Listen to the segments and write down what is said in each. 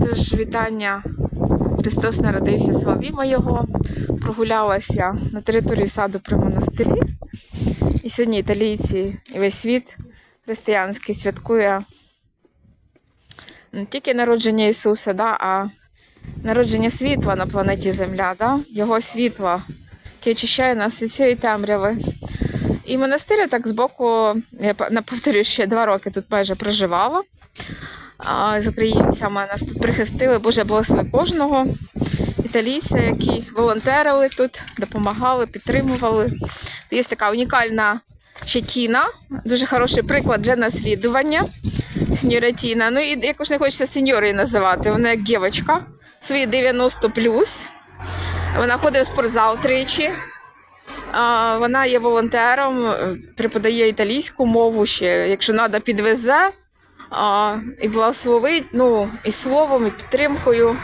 Тож вітання. Христос народився, славімо Його. Прогулялася на території саду при монастирі. І сьогодні італійці і весь світ християнський святкує не тільки народження Ісуса, да, а народження світла на планеті Земля, да? Його світла, яке очищає нас від цієї темряви. І монастир так збоку, я по- повторюю, ще два роки тут майже проживала з українцями. Нас тут прихистили, Боже благослови кожного італійця, які волонтерили тут, допомагали, підтримували. Є така унікальна Тіна, дуже хороший приклад для наслідування. Сеньора Тіна. Ну і якось не хочеться сеньорою називати, вона як дівчинка, свої 90 Вона ходить в спортзал тричі. Вона є волонтером, преподає італійську мову ще, якщо треба, підвезе а, і благословить, ну, і словом, і підтримкою.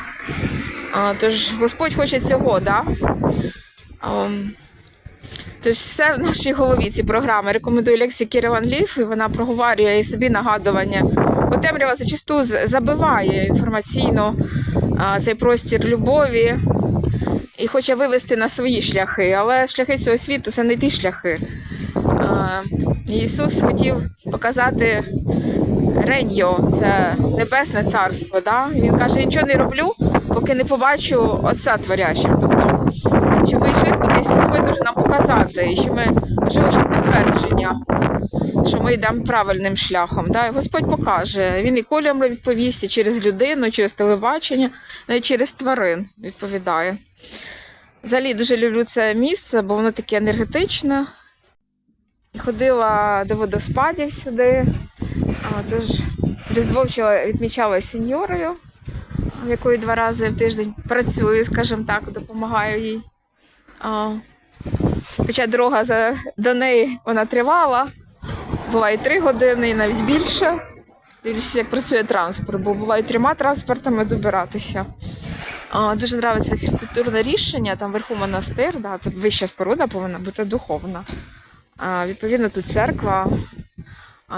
А, Тож Господь хоче цього, да? А, Тож все в нашій голові ці програми. Рекомендую лекції Кіріван Ліф, і вона проговорює і собі нагадування. Бо темрява зачасту забиває інформаційно а, цей простір любові і хоче вивести на свої шляхи, але шляхи цього світу це не ті шляхи. А, Ісус хотів показати Реньо, це небесне царство. Да? Він каже, я нічого не роблю, поки не побачу Отця Творящим. Тобто, що ми йшли кудись, Господь дуже нам показати, і що ми ще підтвердження, що ми йдемо правильним шляхом. Да? І Господь покаже. Він і кольором відповість, і через людину, через телебачення, навіть через тварин відповідає. Взагалі дуже люблю це місце, бо воно таке енергетичне. І ходила до водоспадів сюди. Тож Різдво вчора відмічала сеньорою, якої два рази в тиждень працюю, скажімо так, допомагаю їй. Хоча дорога за, до неї вона тривала, буває три години і навіть більше. Дивлячись, як працює транспорт, бо буває трьома транспортами добиратися. А, дуже подобається архітектурне рішення, там вверху монастир, да, це вища споруда повинна бути духовна. А, відповідно, тут церква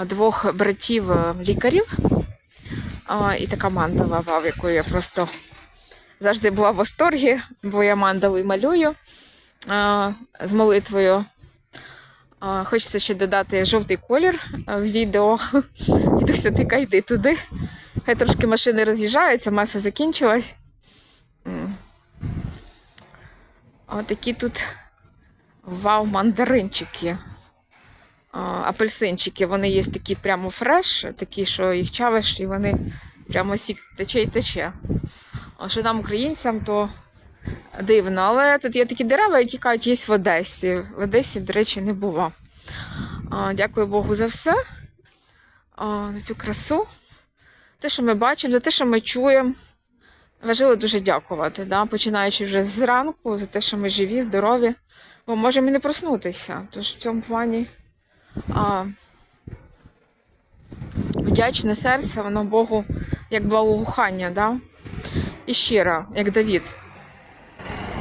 двох братів е, лікарів і така мандала, вау, якою я просто завжди була в восторгі, бо я мандалу і малюю з молитвою. Хочеться ще додати жовтий колір в відео. Дідуся, ти йди туди. Хай трошки машини роз'їжджаються, маса закінчилась. М. А такі тут вау, мандаринчики. А, апельсинчики, вони є такі прямо фреш, такі, що їх чавиш, і вони прямо сік тече і тече. А що нам, українцям, то дивно. Але тут є такі дерева, які кажуть, є в Одесі. В Одесі, до речі, не було. Дякую Богу за все, за цю красу. Те, що ми бачимо, за те, що ми чуємо. Важливо дуже дякувати, да? починаючи вже зранку, за те, що ми живі, здорові, бо можемо і не проснутися. Тож в цьому плані а, вдячне серце, воно Богу як благоухання, да? і щиро, як Давід.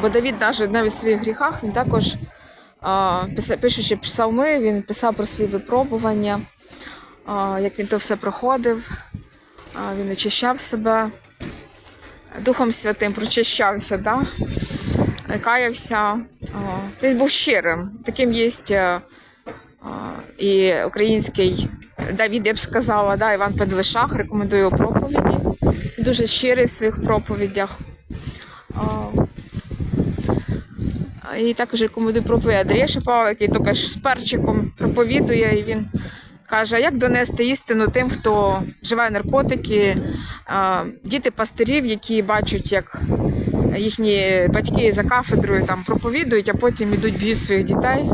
Бо Давід навіть, навіть в своїх гріхах він також, а, пишучи псалми, він писав про свої випробування, а, як він то все проходив, а, він очищав себе. Духом Святим прочищався, да? каявся. О, Тобто був щирим. Таким є е, і український Давід, я б сказала, да? Іван Педвишах, рекомендую його проповіді. Дуже щирий в своїх проповідях. І також рекомендую проповідь Андрія Шипова, який тільки ж з перчиком проповідує, і він каже, як донести істину тим, хто вживає наркотики, діти пастирів, які бачать, як їхні батьки за кафедрою там проповідують, а потім ідуть б'ють своїх дітей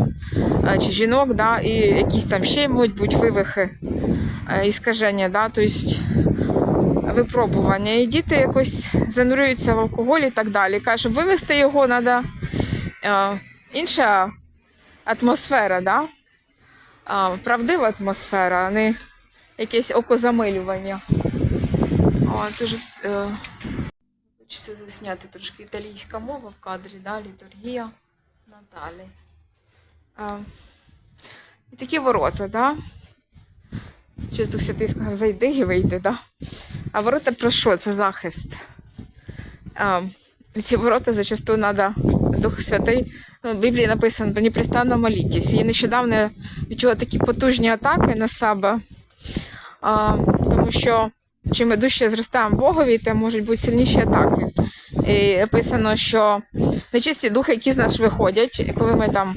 чи жінок, да, і якісь там ще можуть бути вивихи а, і скаження, да, тобто випробування. І діти якось занурюються в алкоголь і так далі. Каже, щоб вивести його, треба інша атмосфера, да? правдива атмосфера, а не якесь окозамилювання. О, дуже е, хочеться засняти трошки італійська мова в кадрі, да? літургія. Надалі. А, і такі ворота, да? Щось Дух Святий сказав, зайди і вийди, да? А ворота про що? Це захист. А, ці ворота зачасту треба Дух Святий. Ну, в Біблії написано, непрестанно молітесь. Я нещодавно відчула такі потужні атаки на себе, а, тому що чим ми дужче зростаємо Богові, тим можуть бути сильніші атаки. І написано, що нечисті духи, які з нас виходять, коли ми там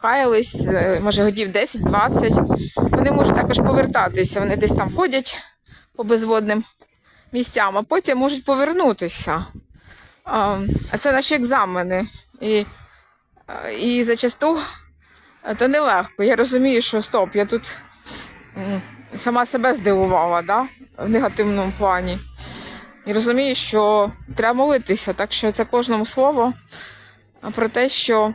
каялись, е, може годів 10-20, вони можуть також повертатися. Вони десь там ходять по безводним місцям, а потім можуть повернутися. А це наші екзамени. І, і зачасту е, то нелегко. Я розумію, що стоп, я тут сама себе здивувала да? в негативному плані. І розумію, що треба молитися, так що це кожному слово про те, що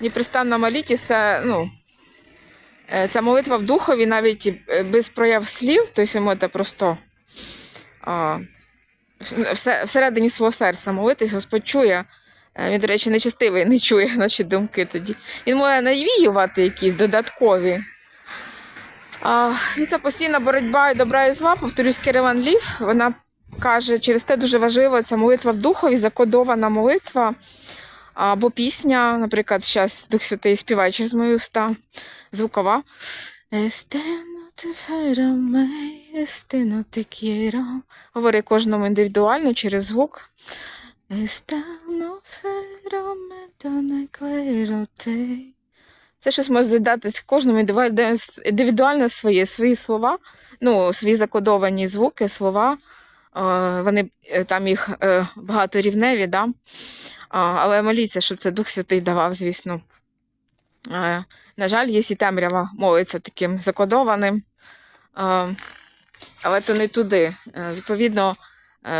непрестанна моліті це, ну, е, ця молитва в духові навіть е, без прояв слів, тобто ви можете просто а, все, всередині свого серця молитись, Господь чує. Е, Він, до речі, нечестивий, не чує наші думки тоді. Він може навіювати якісь додаткові. А, і це постійна боротьба і добра і зла. Повторюсь, Кереван Лів. Вона каже, через те дуже важливо ця молитва в духові, закодована молитва або пісня, наприклад, зараз Дух Святий співає через мої уста, звукова. Говори кожному індивідуально через звук. Естено фероме, то не te. Це щось може задати кожному індивідуально своє, свої слова, ну, свої закодовані звуки, слова. Вони е, там їх е, багаторівневі, да? Але моліться, щоб це Дух Святий давав, звісно. На жаль, є і темрява мовиться таким закодованим, але то не туди. Е, Відповідно,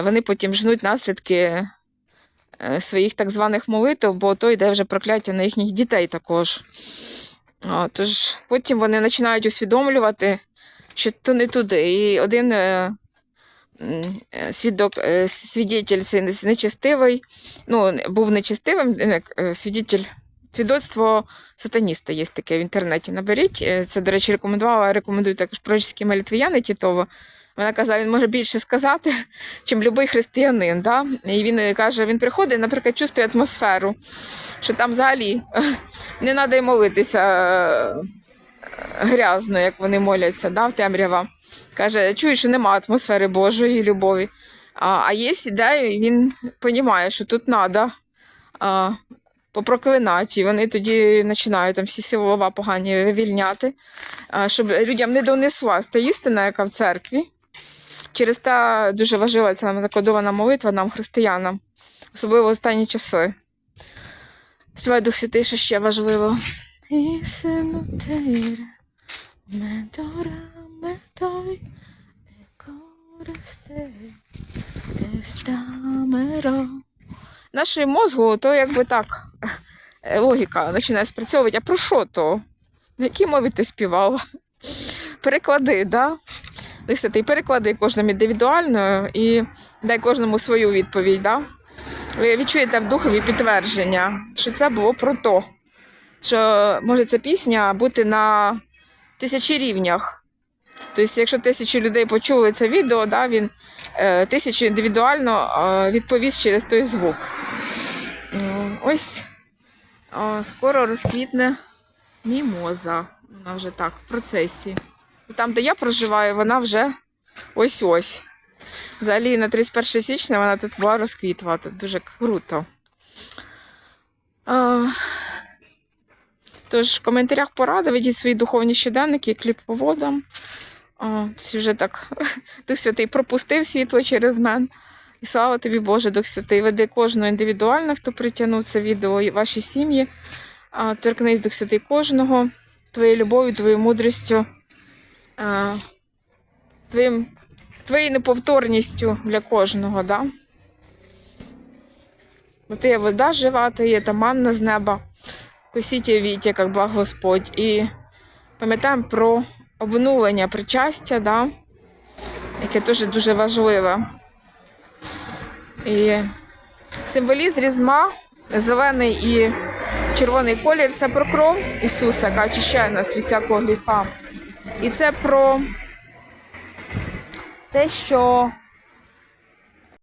вони потім жнуть наслідки своїх так званих молитв, бо то йде вже прокляття на їхніх дітей також. Тож потім вони починають усвідомлювати, що то не туди. І один е, е, свідок, е, свідетель цей нечестивий, ну, був нечестивим, е, е, свідетель, свідоцтво сатаніста є таке в інтернеті. Наберіть. Е, Це, до речі, рекомендувала, рекомендую також пророчські молитвияни Тітово. Вона казала, він може більше сказати, чим будь-який християнин. Да? І він е, каже, він приходить, наприклад, чувствує атмосферу, що там взагалі не треба й молитися е, грязно, як вони моляться, да, в темрява. Каже, чуєш, що нема атмосфери Божої любові. А, а є ідея, і він розуміє, що тут треба попроклинати. І вони тоді починають там всі слова погані вивільняти, щоб людям не донеслась та істина, яка в церкві. Через те дуже важлива ця закодована молитва нам, християнам, особливо в останні часи. Співай Дух Святий, що ще важливо. Нашому мозгу, то якби так, е, логіка починає спрацьовувати. А про що то? На якій мові ти співала? Переклади, да? Дух Святий, переклади кожному індивідуально і дай кожному свою відповідь. Да? Ви відчуєте в духові підтвердження, що це було про то, що може ця пісня бути на тисячі рівнях. Тобто, якщо тисячі людей почули це відео, да, він е, тисячу індивідуально е, відповість через той звук. Ось е, скоро розквітне мімоза. Вона вже так, в процесі. Там, де я проживаю, вона вже ось-ось. Взагалі на 31 січня вона тут була розквітла. Тут дуже круто. Тож, в коментарях порада, ведіть свої духовні щоденники, кліп по водам. Вже так Дух Святий пропустив світло через мене. І слава тобі, Боже, Дух Святий, веди кожного індивідуально, хто притягнув це відео, і ваші сім'ї. Торкнись Дух Святий кожного, твоєю любов'ю, твоєю мудрістю, а, твоїм твоєю неповторністю для кожного, да? Бо ти є вода жива, ти є та манна з неба. Косіть і вітя, як благ Господь. І пам'ятаємо про обнулення причастя, да? яке теж дуже важливе. І символізм різьма, зелений і червоний колір це про кров Ісуса, яка очищає нас від всякого гріха. І це про те, що